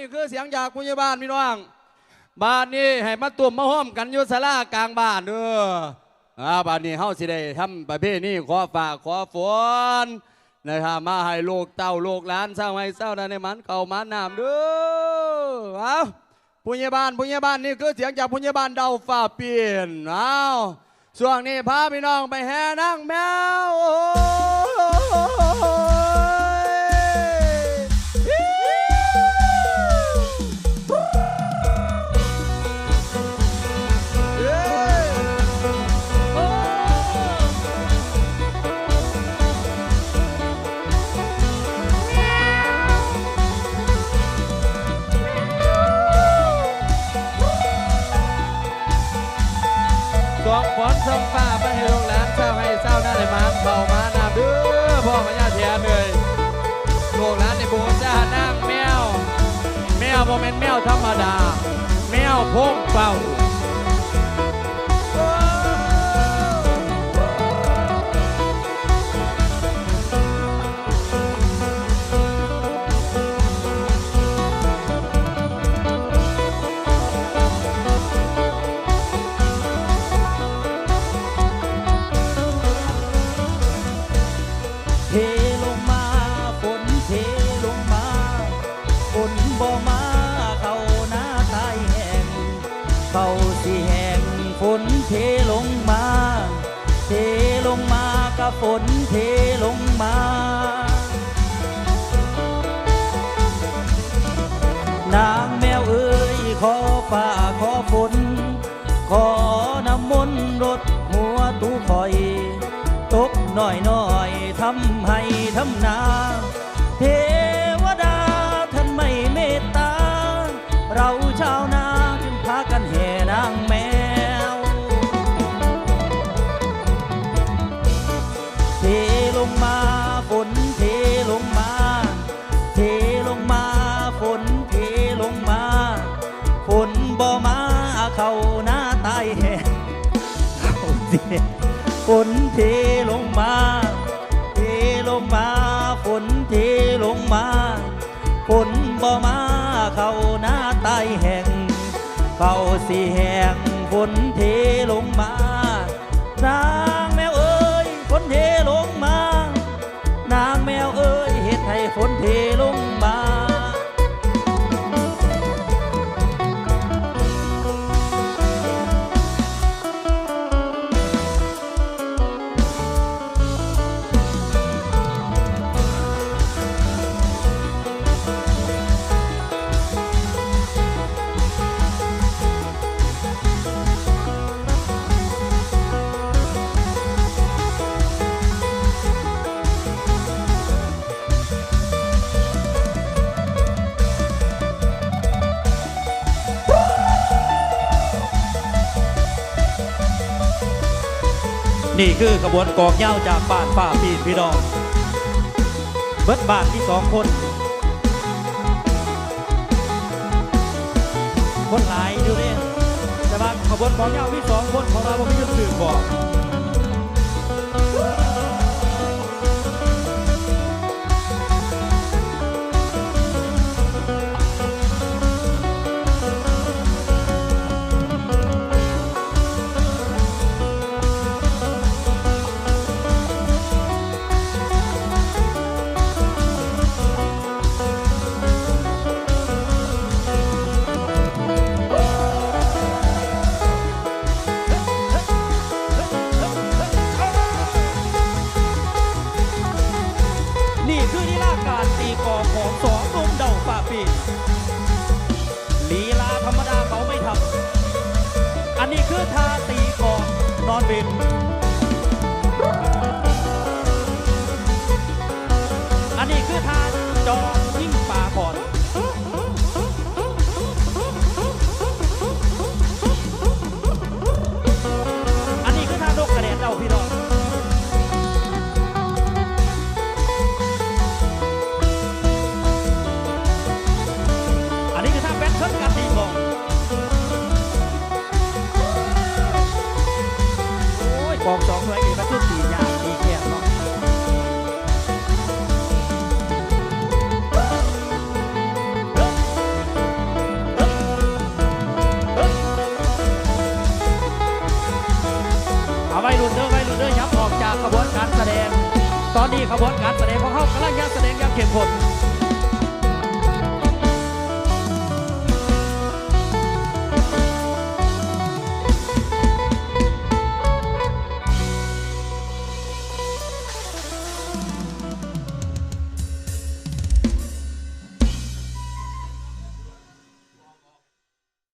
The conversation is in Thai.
นี่คือเสียงจากผู้ใหญ่บ้านพี่น้องบ้านนี้ให้มาตุ่มมาห้อมกันอยู่ศาลากลางบ้านเด้ออ่าบ้านนี้เฮาสิได้ทำประเพณีขอฝากขอฝนนะครับมาให้ลูกเต้าลูกหลานเศร้าให้เศร้าในมันเก่ามันน้ำเด้อเอาผู้ใหญ่บ้านผู้ใหญ่บ้านนี่คือเสียงจากผู้ใหญ่บ้านเดาฟ้าเปลี่ยนเอาช่วงนี้พาพี่น้องไปแห่นั่งแมว ไปให้ลูกหลานเศร้าให้เศร้าหน้าในมานเบามาน้ำเด้อพ่อพญาเทียนเลยลูกหลานในบูชานั่งแมว แมวบ่แม่นแมวธรรมดา แมวพงเป่า เขาสิแห้งฝนเทลงมา เทลงมากับฝนเทลงมานางแมวเอ้ยขอฝ่าขอฝนขอน้ำมนต์รดหัวตู้คอย ตกหน่อยหน่อยทำให้ทำนา เทวดาท่านไม่เมตตา เรา เอาสิฝนเทลงมา เทลงมา ฝนเทลงมา ฝนบ่มาเข้าหน้าตายแห่ง เขาสีแห่งฝนเทลงมา นี่คือขบวนกองเย้าจากบ้านป่าปีนพี่น้อง เบิดบ้านที่สองคน คนหลายอยู่เนี่ยแต่ว่าขบวนกองเย้าที่สองคนของเราไม่ยืดสื่อบอก การตีกองของสองนุ่มเดาป่าปีนลีลาธรรมดาเขาไม่ทำอันนี้คือท่าตีกองนอนบินอันนี้คือท่าจอ บอกสองหน่วยนี่มันคือตียากตีเกียร์เนาเอาไว้รุ่นเด้อไว้รุ่นเด้อย้บออกจากขบวนการแสดง ตอนนี้ขบวนการแสดงของเขากำลังยังแสดงยังเข็มข้น